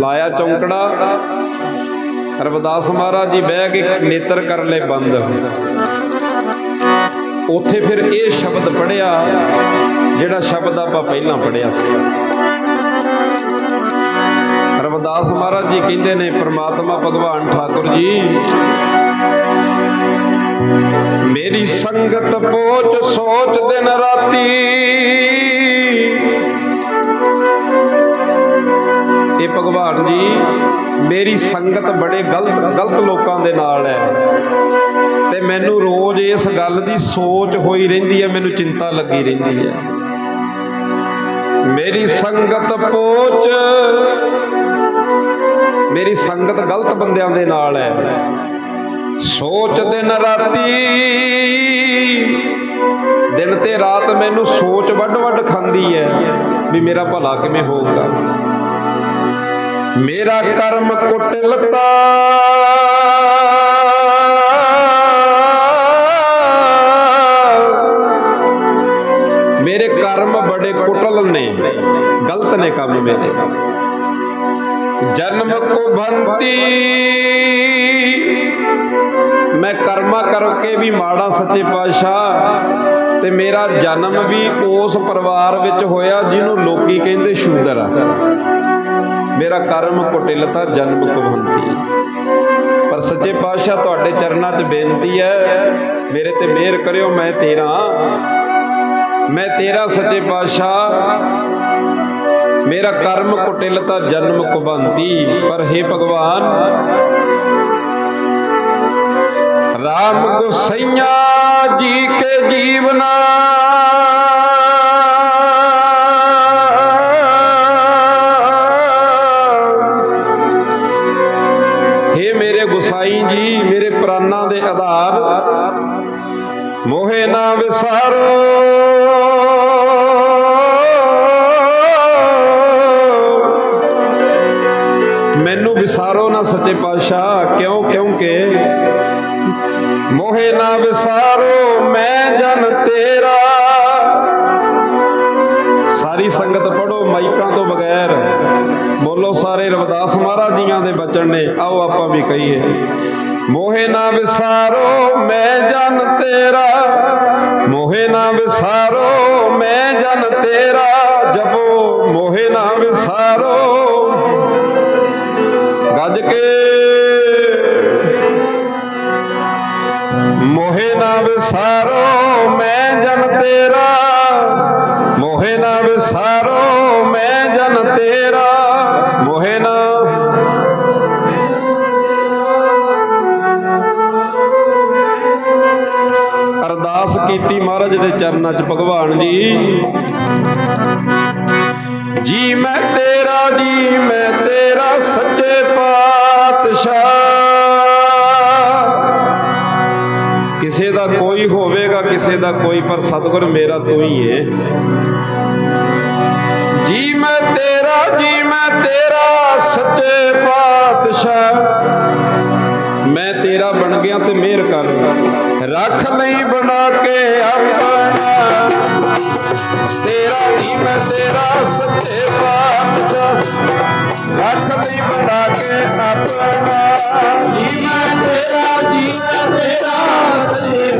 ਲਾਇਆ ਚੌਂਕੜਾ। ਰਵਿਦਾਸ ਮਹਾਰਾਜ ਜੀ ਬਹਿ ਕੇ ਨੇਤਰ ਕਰ ਲੈ ਬੰਦ। ਉੱਥੇ ਫਿਰ ਇਹ ਸ਼ਬਦ ਪੜਿਆ ਜਿਹੜਾ ਸ਼ਬਦ ਆਪਾਂ ਪਹਿਲਾਂ ਪੜਿਆ ਸੀ। ਰਵਿਦਾਸ ਮਹਾਰਾਜ ਜੀ ਕਹਿੰਦੇ ਨੇ, ਪ੍ਰਮਾਤਮਾ ਭਗਵਾਨ ਠਾਕੁਰ ਜੀ, ਮੇਰੀ ਸੰਗਤ ਪੋਚ ਸੋਚ ਦਿਨ ਰਾਤੀ। ਇਹ ਭਗਵਾਨ ਜੀ, ਮੇਰੀ ਸੰਗਤ ਬੜੇ ਗਲਤ ਗਲਤ ਲੋਕਾਂ ਦੇ ਨਾਲ ਹੈ। ਤੇ ਮੈਨੂੰ ਰੋਜ਼ ਇਸ ਗੱਲ ਦੀ ਸੋਚ ਹੋਈ ਰਹਿੰਦੀ ਹੈ, ਮੈਨੂੰ ਚਿੰਤਾ ਲੱਗੀ ਰਹਿੰਦੀ ਹੈ। ਮੇਰੀ ਸੰਗਤ ਪੋਚ, ਮੇਰੀ ਸੰਗਤ ਗਲਤ ਬੰਦਿਆਂ ਦੇ ਨਾਲ ਹੈ। ਸੋਚ ਦਿਨ ਰਾਤੀ, ਦਿਨ ਤੇ ਰਾਤ ਮੈਨੂੰ ਸੋਚ ਵੱਡ ਵੱਡ ਖਾਂਦੀ ਹੈ ਵੀ ਮੇਰਾ ਭਲਾ ਕਿਵੇਂ ਹੋਊਗਾ। ਮੇਰਾ ਕਰਮ ਕੁਟਲਤਾ। ਮੇਰੇ ਕਰਮ ਬੜੇ ਕੁਟਲ ਨੇ, ਗਲਤ ਨੇ ਕੰਮ ਮੇਰੇ। ਜਨਮ ਕੋ ਬੰਤੀ। ਮੈਂ ਕਰਮਾ ਕਰਕੇ ਵੀ ਮਾੜਾ ਸੱਚੇ ਪਾਤਸ਼ਾਹ, ਤੇ ਮੇਰਾ ਜਨਮ ਵੀ ਉਸ ਪਰਿਵਾਰ ਵਿੱਚ ਹੋਇਆ, ਜਿਹਨੂੰ ਲੋਕੀ ਕਹਿੰਦੇ ਸ਼ੂਦਰ ਆ। ਮੇਰਾ ਕਰਮ ਕੁਟਿਲਤਾ ਜਨਮ ਕੁਵੰਤੀ ਪਰ ਸੱਚੇ ਪਾਤਸ਼ਾਹ ਤੁਹਾਡੇ ਚਰਨਾਂ 'ਚ ਬੇਨਤੀ ਹੈ, ਮੇਰੇ ਤੇ ਮਿਹਰ ਕਰਿਓ, ਮੈਂ ਤੇਰਾ ਮੈਂ ਤੇਰਾ ਸੱਚੇ ਪਾਤਸ਼ਾਹ। ਮੇਰਾ ਕਰਮ ਕੁਟਿਲਤਾ ਜਨਮ ਕੁਵੰਤੀ ਪਰ हे ਭਗਵਾਨ, ਰਾਮ ਗੁਸਈਆ ਜੀ ਕੇ ਜੀਵਨਾ। ਮੇਰੇ ਜੀ ਮੇਰੇ ਪ੍ਰਾਨਾਂ ਦੇ ਆਧਾਰ। ਮੋਹੇ ਨਾ ਵਿਸਾਰੋ। ਮੈਨੂੰ ਵਿਸਾਰੋ ਨਾ ਸੱਚੇ ਪਾਤਸ਼ਾਹ, ਕਿਉਂ, ਕਿਉਂਕਿ ਮੋਹੇ ਨਾ ਵਿਸਾਰੋ, ਮੈਂ ਜਨ ਤੇਰਾ ਸਾਰੀ ਸੰਗਤ ਪੜੋ ਮਾਈਕਾਂ ਤੋਂ ਬਗੈਰ। ਬੋਲੋ ਸਾਰੇ ਰਵਿਦਾਸ ਮਹਾਰਾਜ ਜੀਆਂ ਦੇ ਬਚਨ ਨੇ, ਆਓ ਆਪਾਂ ਵੀ ਕਹੀਏ। ਮੋਹੇ ਨਾ ਵਿਸਾਰੋ, ਮੈਂ ਜਨ ਤੇਰਾ। ਮੋਹੇ ਨਾ ਵਿਸਾਰੋ, ਮੈਂ ਜਨ ਤੇਰਾ। ਜਪੋ, ਮੋਹੇ ਨਾ ਵਿਸਾਰੋ। ਗੱਜ ਕੇ। ਮੋਹੇ ਨਾ ਵਿਸਾਰੋ, ਮੈਂ ਜਨ ਤੇਰਾ। ਮੋਹੇ ਨਾ ਵਿਸਾਰੋ ਮੈਂ ਜਨ ਤੇਰਾ। ਮੋਹੇ ਨਾ ਅਰਦਾਸ ਕੀਤੀ ਮਹਾਰਾਜ ਦੇ ਚਰਨਾਂ 'ਚ ਭਗਵਾਨ ਜੀ। ਜੀ ਮੈਂ ਤੇਰਾ, ਜੀ ਮੈਂ ਤੇਰਾ ਸੱਚੇ ਪਾਤਸ਼ਾਹ। ਕਿਸੇ ਦਾ ਕੋਈ ਹੋਵੇਗਾ, ਕਿਸੇ ਦਾ ਕੋਈ, ਪਰ ਸਤਿਗੁਰ ਮੇਰਾ ਤੂੰ ਹੀ ਹੈ ਜੀ ਮੈਂ ਤੇਰਾ ਜੀ ਮੈਂ ਤੇਰਾ ਸੱਚੇ ਪਾਤਸ਼ਾਹ। ਮੈਂ ਤੇਰਾ ਬਣ ਗਿਆ ਤੇ ਮਿਹਰ ਕਰ ਰੱਖ ਲਈ ਬਣਾ ਕੇ ਆਪਣਾ। ਤੇਰਾ ਜੀ ਮੈਂ ਤੇਰਾ ਸੱਚੇ ਪਾਤਸ਼ਾਹ। ਰੱਖ ਲਈ ਬਣਾ ਕੇ ਆਪਣਾ। ਜੀ ਮੈਂ ਤੇਰਾ ਜੀ ਤੇਰਾ ਸੱਚੇ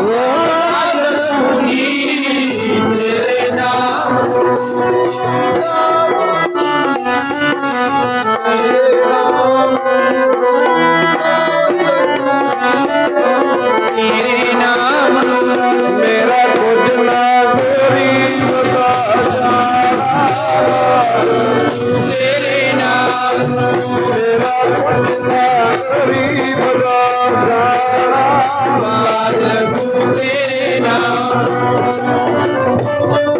ਲੱਗੂ ਦਾ ਜਾਣਾ ਬਾਦ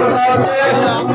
ਲੈ ਰੱਬ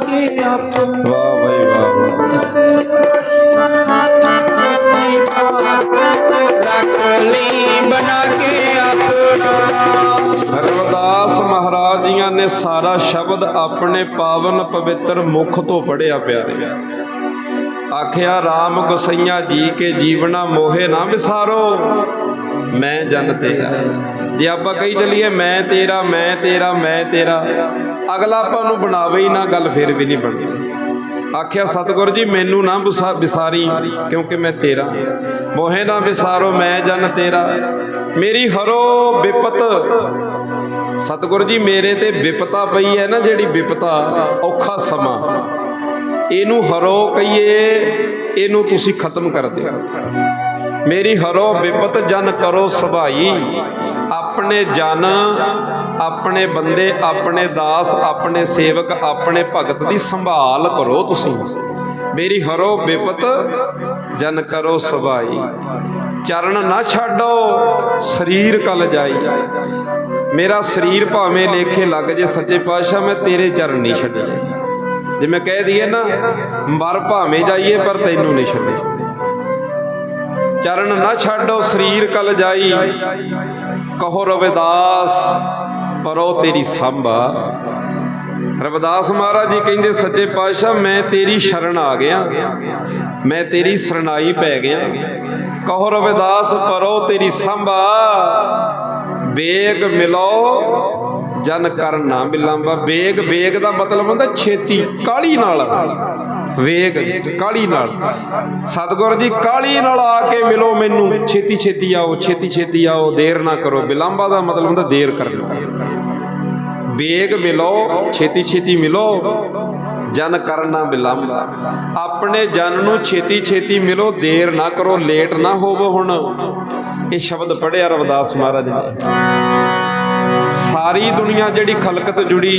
ਕੇ ਆਪਣਾ ਵਾਹ ਬਈ ਵਾਹ ਰੱਖ ਲਈ ਬਣਾ ਕੇ ਆਪਣਾ। ਰਵਿਦਾਸ ਮਹਾਰਾਜ ਜੀਆਂ ਨੇ ਸਾਰਾ ਸ਼ਬਦ ਆਪਣੇ ਪਾਵਨ ਪਵਿੱਤਰ ਮੁਖ ਤੋਂ ਪੜਿਆ ਪਿਆਰੇ ਆਖਿਆ RAM ਗੁਸਈਆ ਜੀ ਕੇ ਜੀਵਨਾ ਮੋਹੇ ਨਾ ਵਿਸਾਰੋ ਮੈਂ ਜਨ ਤੇਰਾ। ਜੇ ਆਪਾਂ ਕਹੀ ਚੱਲੀਏ ਮੈਂ ਤੇਰਾ ਮੈਂ ਤੇਰਾ ਮੈਂ ਤੇਰਾ ਅਗਲਾ ਆਪਾਂ ਨੂੰ ਬਣਾਵੇ ਹੀ ਨਾ, ਗੱਲ ਫਿਰ ਵੀ ਨਹੀਂ ਬਣਦੀ। ਆਖਿਆ, ਸਤਿਗੁਰ ਜੀ, ਮੈਨੂੰ ਨਾ ਵਿਸਾ- ਵਿਸਾਰੀ ਕਿਉਂਕਿ ਮੈਂ ਤੇਰਾ। ਮੋਹੇ ਨਾ ਵਿਸਾਰੋ ਮੈਂ ਜਨ ਤੇਰਾ। ਮੇਰੀ ਹਰੋ ਵਿਪਤ ਸਤਿਗੁਰ ਜੀ, ਮੇਰੇ ਤੇ ਵਿਪਤਾ ਪਈ ਹੈ ਨਾ, ਜਿਹੜੀ ਵਿਪਤਾ ਔਖਾ ਸਮਾਂ। ਇਹਨੂੰ ਹਰੋ ਕਹੀਏ, ਇਹਨੂੰ ਤੁਸੀਂ ਖਤਮ ਕਰ ਦਿਓ। ਮੇਰੀ ਹਰੋ ਵਿਪਤ ਜਨ ਕਰੋ ਸੁਭਾਈ। ਆਪਣੇ ਜਨ ਆਪਣੇ ਬੰਦੇ, ਆਪਣੇ ਦਾਸ, ਆਪਣੇ ਸੇਵਕ, ਆਪਣੇ ਭਗਤ ਦੀ ਸੰਭਾਲ ਕਰੋ ਤੁਸੀਂ। ਮੇਰੀ ਹਰੋ ਵਿਪਤ ਜਨ ਕਰੋ ਸਭਾਈ ਚਰਨ ਨਾ ਛੱਡੋ, ਸਰੀਰ ਕਲ ਜਾਈ। ਮੇਰਾ ਸਰੀਰ ਭਾਵੇਂ ਲੇਖੇ ਲੱਗ ਜੇ ਸੱਚੇ ਪਾਤਸ਼ਾਹ, ਮੈਂ ਤੇਰੇ ਚਰਨ ਨਹੀਂ ਛੱਡੇ। ਜਿਵੇਂ ਕਹਿ ਦਈਏ ਨਾ, ਮਰ ਭਾਵੇਂ ਜਾਈਏ, ਪਰ ਤੈਨੂੰ ਨਹੀਂ ਛੱਡੇ। ਚਰਨ ਨਾ ਛਾਡੋ, ਸਰੀਰ ਕਲ ਜਾਈ। ਕਹੋ ਰਵਿਦਾਸ ਪਰੋ ਤੇਰੀ ਸੰਭਾ। ਰਵਿਦਾਸ ਮਹਾਰਾਜ ਜੀ ਕਹਿੰਦੇ, ਸੱਚੇ ਪਾਤਸ਼ਾਹ, ਮੈਂ ਤੇਰੀ ਸ਼ਰਨ ਆ ਗਿਆ। ਮੈਂ ਤੇਰੀ ਸਰਣਾਈ ਪੈ ਗਿਆ। ਕਹੋ ਰਵਿਦਾਸ, ਪਰੋ ਤੇਰੀ ਸੰਭਾ। ਵੇਗ ਮਿਲੋ, ਜਨ ਕਰ ਨਾ ਬਿਲੰਬਾ ਵੇਗ ਵੇਗ ਦਾ ਮਤਲਬ ਹੁੰਦਾ ਛੇਤੀ, ਕਾਲੀ ਨਾਲ। ਵੇਗ, ਕਾਲੀ ਨਾਲ। ਸਤਿਗੁਰ ਜੀ, ਕਾਲੀ ਨਾਲ ਆ ਕੇ ਮਿਲੋ ਮੈਨੂੰ। ਛੇਤੀ ਛੇਤੀ ਆਓ ਛੇਤੀ ਛੇਤੀ ਆਓ, ਦੇਰ ਨਾ ਕਰੋ। ਬਿਲੰਬਾ ਦਾ ਮਤਲਬ ਹੁੰਦਾ ਦੇਰ ਕਰਨਾ। ਵੇਗ ਮਿਲੋ, ਛੇਤੀ ਛੇਤੀ ਮਿਲੋ, ਜਨ ਕਰਨਾ ਬਿਲੰਬ ਆਪਣੇ ਜਨ ਨੂੰ ਛੇਤੀ ਛੇਤੀ ਮਿਲੋ, ਦੇਰ ਨਾ ਕਰੋ, ਲੇਟ ਨਾ ਹੋਵੋ ਹੁਣ। ਇਹ ਸ਼ਬਦ ਪੜਿਆ ਰਵਿਦਾਸ ਮਹਾਰਾਜ ਨੇ। ਸਾਰੀ ਦੁਨੀਆ ਜਿਹੜੀ ਖਲਕਤ ਜੁੜੀ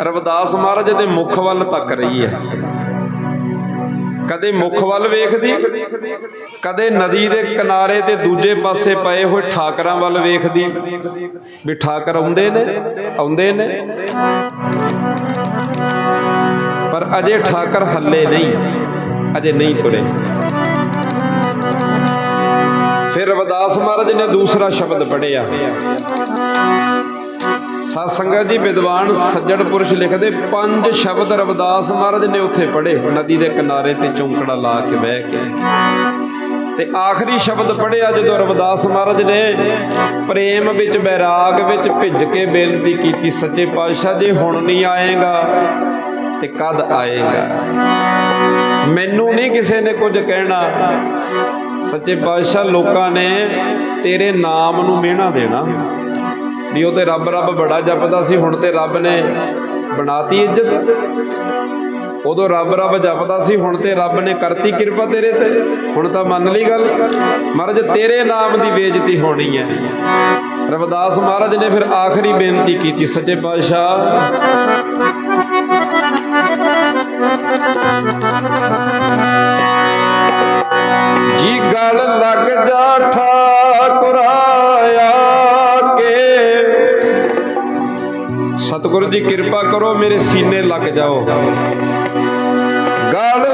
ਰਵਿਦਾਸ ਮਹਾਰਾਜ ਦੇ ਮੁਖ ਵੱਲ ਤੱਕ ਰਹੀ ਹੈ। ਕਦੇ ਮੁੱਖ ਵੱਲ ਵੇਖਦੀ, ਕਦੇ ਨਦੀ ਦੇ ਕਿਨਾਰੇ ਤੇ ਦੂਜੇ ਪਾਸੇ ਪਏ ਹੋਏ ਠਾਕਰਾਂ ਵੱਲ ਵੇਖਦੀ। ਵੀ ਠਾਕਰ ਆਉਂਦੇ ਨੇ ਆਉਂਦੇ ਨੇ। ਪਰ ਅਜੇ ਠਾਕਰ ਹੱਲੇ ਨਹੀਂ, ਅਜੇ ਨਹੀਂ ਤੁਰੇ। ਫਿਰ ਰਵਿਦਾਸ ਮਹਾਰਾਜ ਨੇ ਦੂਸਰਾ ਸ਼ਬਦ ਪੜਿਆ ਸਤ ਸੰਗਤ ਜੀ, ਵਿਦਵਾਨ ਸੱਜਣ ਪੁਰਸ਼ ਲਿਖਦੇ, ਪੰਜ ਸ਼ਬਦ ਰਵਿਦਾਸ ਮਹਾਰਾਜ ਨੇ ਉੱਥੇ ਪੜ੍ਹੇ। ਨਦੀ ਦੇ ਕਿਨਾਰੇ ਤੇ ਚੌਂਕੜਾ ਲਾ ਕੇ ਬਹਿ ਕੇ। ਤੇ ਆਖਰੀ ਸ਼ਬਦ ਪੜ੍ਹਿਆ ਜਦੋਂ ਰਵਿਦਾਸ ਮਹਾਰਾਜ ਨੇ ਪ੍ਰੇਮ ਵਿੱਚ, ਬੈਰਾਗ ਵਿੱਚ ਭਿੱਜ ਕੇ ਬੇਨਤੀ ਕੀਤੀ, ਸੱਚੇ ਪਾਤਸ਼ਾਹ ਜੀ, ਹੁਣ ਨਹੀਂ ਆਏਗਾ ਤੇ ਕਦ ਆਏਗਾ? ਮੈਨੂੰ ਨਹੀਂ ਕਿਸੇ ਨੇ ਕੁਝ ਕਹਿਣਾ। ਸੱਚੇ ਪਾਤਸ਼ਾਹ, ਲੋਕਾਂ ਨੇ ਤੇਰੇ ਨਾਮ ਨੂੰ ਮਿਹਣਾ ਦੇਣਾ। ਵੀ ਉਹ ਤੇ ਰੱਬ ਰੱਬ ਬੜਾ ਜਪਦਾ ਸੀ, ਹੁਣ ਤੇ ਰੱਬ ਨੇ ਬਣਾਤੀ ਇੱਜ਼ਤ। ਉਦੋਂ ਰੱਬ ਰੱਬ ਜਪਦਾ ਸੀ, ਹੁਣ ਤੇ ਰੱਬ ਨੇ ਕਰਤੀ ਕਿਰਪਾ ਤੇਰੇ ਤੇ। ਹੁਣ ਤਾਂ ਮੰਨ ਲਈ ਗੱਲ। ਮਹਾਰਾਜ, ਤੇਰੇ ਨਾਮ ਦੀ ਬੇਇੱਜ਼ਤੀ ਹੋਣੀ ਹੈ। ਰਵਿਦਾਸ ਮਹਾਰਾਜ ਨੇ ਫਿਰ ਆਖਰੀ ਬੇਨਤੀ ਕੀਤੀ, ਸੱਚੇ ਪਾਤਸ਼ਾਹ। ਜੀ ਗੱਲ ਲੱਗ ਜਾ ਠਾਕੁਰਾਇਆ ਸਤਿਗੁਰੂ ਜੀ ਕਿਰਪਾ ਕਰੋ ਮੇਰੇ ਸੀਨੇ ਲੱਗ ਜਾਓ। ਗਲ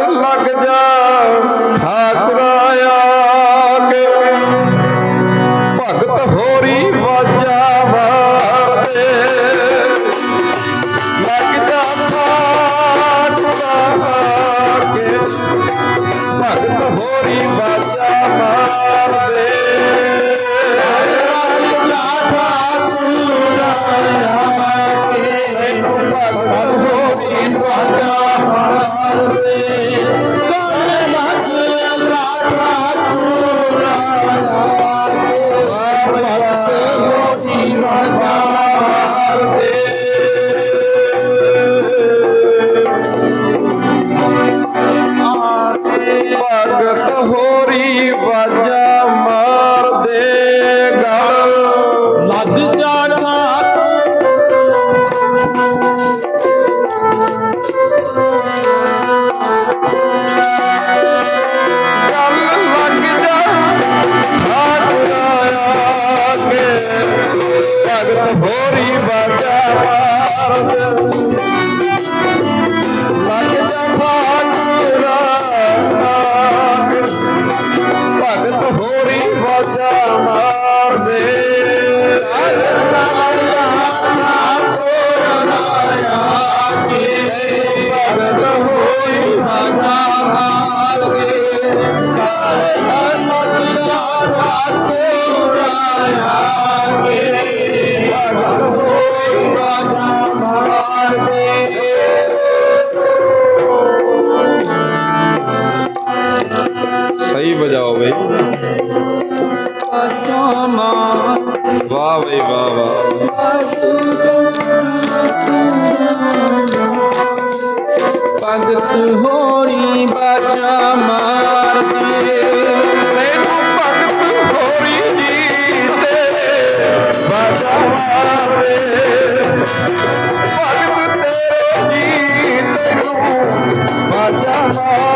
man.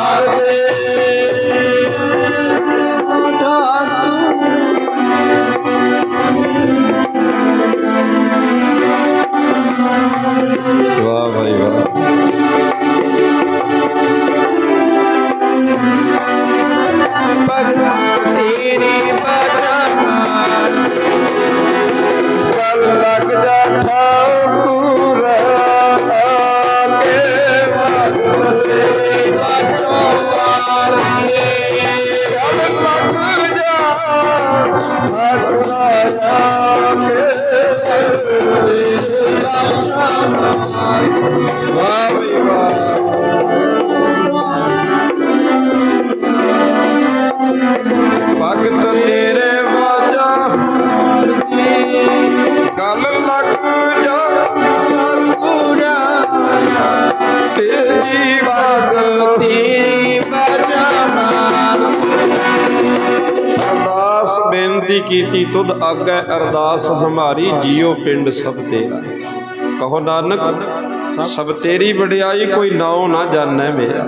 ਵਾਹ ਭਾਈ ਵਾਹ ਭਗਤ ਤੇਰੇ ਵਾਜਾ ਗੱਲ ਲੱਗ ਜਾ। ਤੇਰੀ ਬਾਗਲ ਤੇਰੀ ਬਾਜਾ। ਮਾਰਦੇ ਅਰਦਾਸ ਬੇਨਤੀ ਕੀਤੀ ਤੁਧ ਆਗੈ ਅਰਦਾਸ ਹਮਾਰੀ ਜੀਉ ਪਿੰਡ ਸਭ ਤੇਰਾ ਕਹੋ ਨਾਨਕ ਸਭ ਤੇਰੀ ਵਡਿਆਈ ਕੋਈ ਨਾਉ ਨਾ ਜਾਣੈ ਮੇਰਾ।